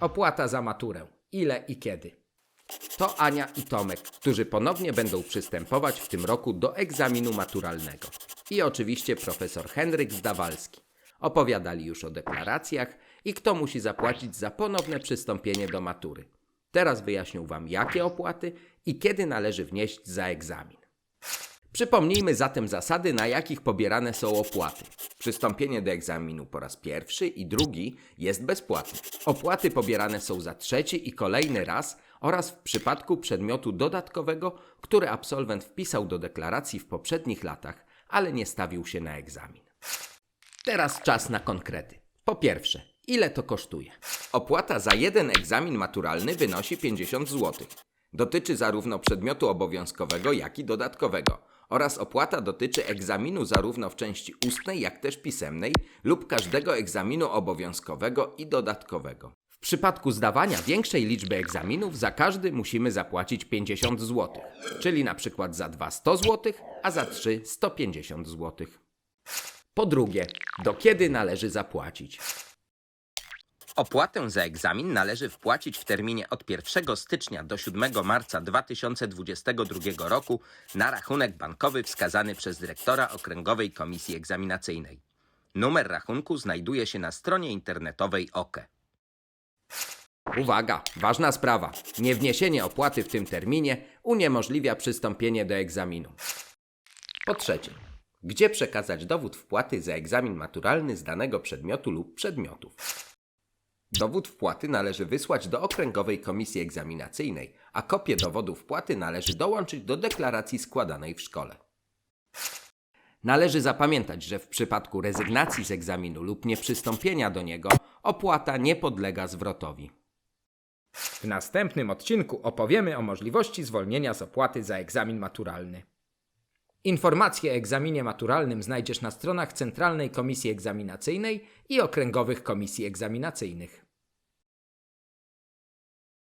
Opłata za maturę. Ile i kiedy? To Ania i Tomek, którzy ponownie będą przystępować w tym roku do egzaminu maturalnego. I oczywiście profesor Henryk Zdawalski. Opowiadali już o deklaracjach i kto musi zapłacić za ponowne przystąpienie do matury. Teraz wyjaśnią Wam, jakie opłaty i kiedy należy wnieść za egzamin. Przypomnijmy zatem zasady, na jakich pobierane są opłaty. Przystąpienie do egzaminu po raz pierwszy i drugi jest bezpłatne. Opłaty pobierane są za trzeci i kolejny raz oraz w przypadku przedmiotu dodatkowego, który absolwent wpisał do deklaracji w poprzednich latach, ale nie stawił się na egzamin. Teraz czas na konkrety. Po pierwsze, ile to kosztuje? Opłata za jeden egzamin maturalny wynosi 50 zł. Dotyczy zarówno przedmiotu obowiązkowego, jak i dodatkowego. Oraz opłata dotyczy egzaminu zarówno w części ustnej, jak też pisemnej lub każdego egzaminu obowiązkowego i dodatkowego. W przypadku zdawania większej liczby egzaminów za każdy musimy zapłacić 50 zł, czyli na przykład za 2 100 zł, a za 3 150 zł. Po drugie, do kiedy należy zapłacić? Opłatę za egzamin należy wpłacić w terminie od 1 stycznia do 7 marca 2022 roku na rachunek bankowy wskazany przez dyrektora Okręgowej Komisji Egzaminacyjnej. Numer rachunku znajduje się na stronie internetowej OKE. Uwaga, ważna sprawa. Niewniesienie opłaty w tym terminie uniemożliwia przystąpienie do egzaminu. Po trzecie, gdzie przekazać dowód wpłaty za egzamin maturalny z danego przedmiotu lub przedmiotów? Dowód wpłaty należy wysłać do Okręgowej Komisji Egzaminacyjnej, a kopię dowodu wpłaty należy dołączyć do deklaracji składanej w szkole. Należy zapamiętać, że w przypadku rezygnacji z egzaminu lub nieprzystąpienia do niego opłata nie podlega zwrotowi. W następnym odcinku opowiemy o możliwości zwolnienia z opłaty za egzamin maturalny. Informacje o egzaminie maturalnym znajdziesz na stronach Centralnej Komisji Egzaminacyjnej i Okręgowych Komisji Egzaminacyjnych.